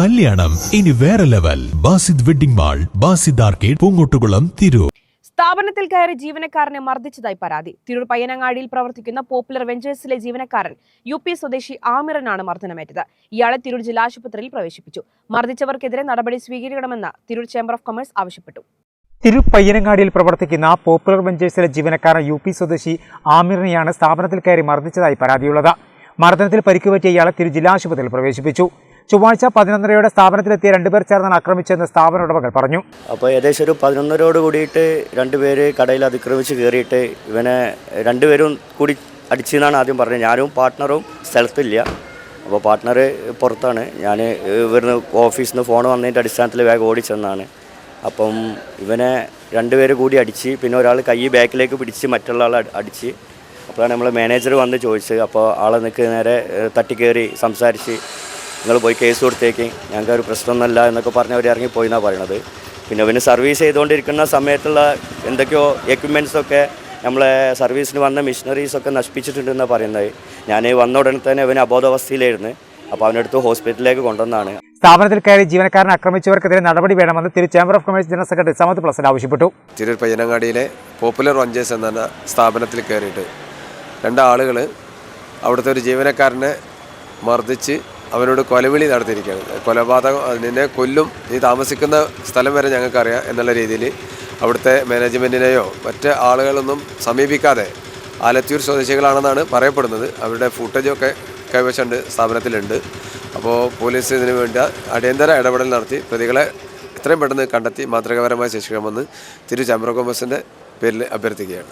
കല്യാണം. ഇനി വേറെ level Basid wedding mall Basid arcade Poongottukulam Tirur. സ്ഥാപനത്തിൽ കയറി ജീവനക്കാരനെ മർദ്ദിച്ചതായി പരാതി. തിരൂർ പയ്യനങ്ങാടിയിൽ പ്രവർത്തിക്കുന്ന പോപ്പുലർ വെഞ്ചേഴ്സിലെ ജീവനക്കാരൻ യു പി സ്വദേശി ആമിറിനാണ് മർദ്ദനമേറ്റത്. ഇയാളെ തിരൂർ ജില്ലാശുപത്രിയിൽ പ്രവേശിപ്പിച്ചു. മർദ്ദിച്ചവർക്കെതിരെ നടപടി സ്വീകരിക്കണമെന്ന് തിരൂർ ചേംബർ ഓഫ് കൊമേഴ്സ് ആവശ്യപ്പെട്ടു. തിരുപ്പയ്യനങ്ങാടിയിൽ പ്രവർത്തിക്കുന്ന പോപ്പുലർ വെഞ്ചേഴ്സിലെ ജീവനക്കാരൻ യു പി സ്വദേശി ആമിറിനെയാണ് സ്ഥാപനത്തിൽ കയറി മർദ്ദിച്ചതായി പരാതിയുള്ളത്. മർദ്ദനത്തിൽ പരിക്കുപറ്റിയ ഇയാളെ തിരു ജില്ലാശുപത്രിയിൽ പ്രവേശിപ്പിച്ചു. ചൊവ്വാഴ്ച പതിനൊന്നരയോടെ സ്ഥാപനത്തിലെത്തിയ രണ്ടുപേർ ചേർന്നാണ് ആക്രമിച്ചതെന്ന് സ്ഥാപന ഉടമകൾ പറഞ്ഞു. അപ്പോൾ ഏകദേശം ഒരു പതിനൊന്നരയോട് കൂടിയിട്ട് രണ്ടുപേര് കടയിൽ അതിക്രമിച്ച് കയറിയിട്ട് ഇവനെ രണ്ടുപേരും കൂടി അടിച്ചെന്നാണ് ആദ്യം പറഞ്ഞത്. ഞാനും പാർട്ട്ണറും സ്ഥലത്തില്ല. അപ്പോൾ പാർട്ട്ണർ പുറത്താണ്. ഞാൻ ഇവിടുന്ന് ഓഫീസിൽ നിന്ന് ഫോൺ വന്നതിന്റെ അടിസ്ഥാനത്തിൽ വേഗം ഓടിച്ചെന്നാണ്. അപ്പം ഇവനെ രണ്ടുപേര് കൂടി അടിച്ച് പിന്നെ ഒരാൾ കൈ ബാക്കിലേക്ക് പിടിച്ച് മറ്റുള്ള ആൾ അടിച്ച് അപ്പോഴാണ് നമ്മൾ മാനേജർ വന്ന് ചോദിച്ചത്. അപ്പോൾ ആളെ നിൽക്ക് നേരെ തട്ടിക്കയറി സംസാരിച്ച് നിങ്ങൾ പോയി കേസ് കൊടുത്തേക്ക്. ഞങ്ങൾക്ക് ഒരു പ്രശ്നമൊന്നുമല്ല എന്നൊക്കെ പറഞ്ഞ് അവർ ഇറങ്ങിപ്പോയി എന്നാണ് പറയണത്. പിന്നെ അവന് സർവീസ് ചെയ്തുകൊണ്ടിരിക്കുന്ന സമയത്തുള്ള എന്തൊക്കെയോ എക്യുപ്മെൻസൊക്കെ ഒക്കെ നമ്മളെ സർവീസിന് വന്ന മിഷനറീസ് ഒക്കെ നശിപ്പിച്ചിട്ടുണ്ടെന്നാണ് പറയുന്നത്. ഞാൻ വന്ന ഉടനെ തന്നെ അവന് അബോധാവസ്ഥയിലായിരുന്നു. അപ്പോൾ അവനടുത്ത് ഹോസ്പിറ്റലിലേക്ക് കൊണ്ടുവന്നാണ്. സ്ഥാപനത്തിൽ കയറി ജീവനക്കാരനെ ആക്രമിച്ചവർക്കെതിരെ നടപടി വേണമെന്ന് Thiru chamber of commerce general secretary Samad pleasant ആവശ്യപ്പെട്ടു. തിരൂർ പയ്യനങ്ങാടിയിലെ പോപ്പുലർ വഞ്ചേഴ്സ് എന്ന സ്ഥാപനത്തിൽ കയറിയിട്ട് രണ്ടാളുകൾ അവിടുത്തെ ഒരു ജീവനക്കാരനെ മർദ്ദിച്ച് അവനോട് കൊലവിളി നടത്തിയിരിക്കുകയാണ്. കൊലപാതകം നിന്നെ കൊല്ലും നീ താമസിക്കുന്ന സ്ഥലം വരെ ഞങ്ങൾക്കറിയാം എന്നുള്ള രീതിയിൽ അവിടുത്തെ മാനേജ്മെന്റിനെയോ മറ്റ് ആളുകളൊന്നും സമീപിക്കാതെ ആലത്തൂർ സ്വദേശികളാണെന്നാണ് പറയപ്പെടുന്നത്. അവരുടെ ഫുട്ടേജൊക്കെ കൈവശമുണ്ട് സ്ഥാപനത്തിലുണ്ട്. അപ്പോൾ പോലീസ് ഇതിനു വേണ്ട അടിയന്തര ഇടപെടൽ നടത്തി. പ്രതികളെ എത്രയും പെട്ടെന്ന് കണ്ടെത്തി മാതൃകാപരമായി ശിക്ഷിക്കണമെന്ന് തിരു ചമ്പ്രകോമസിന്റെ പേരിൽ അഭ്യർത്ഥിക്കുകയാണ്.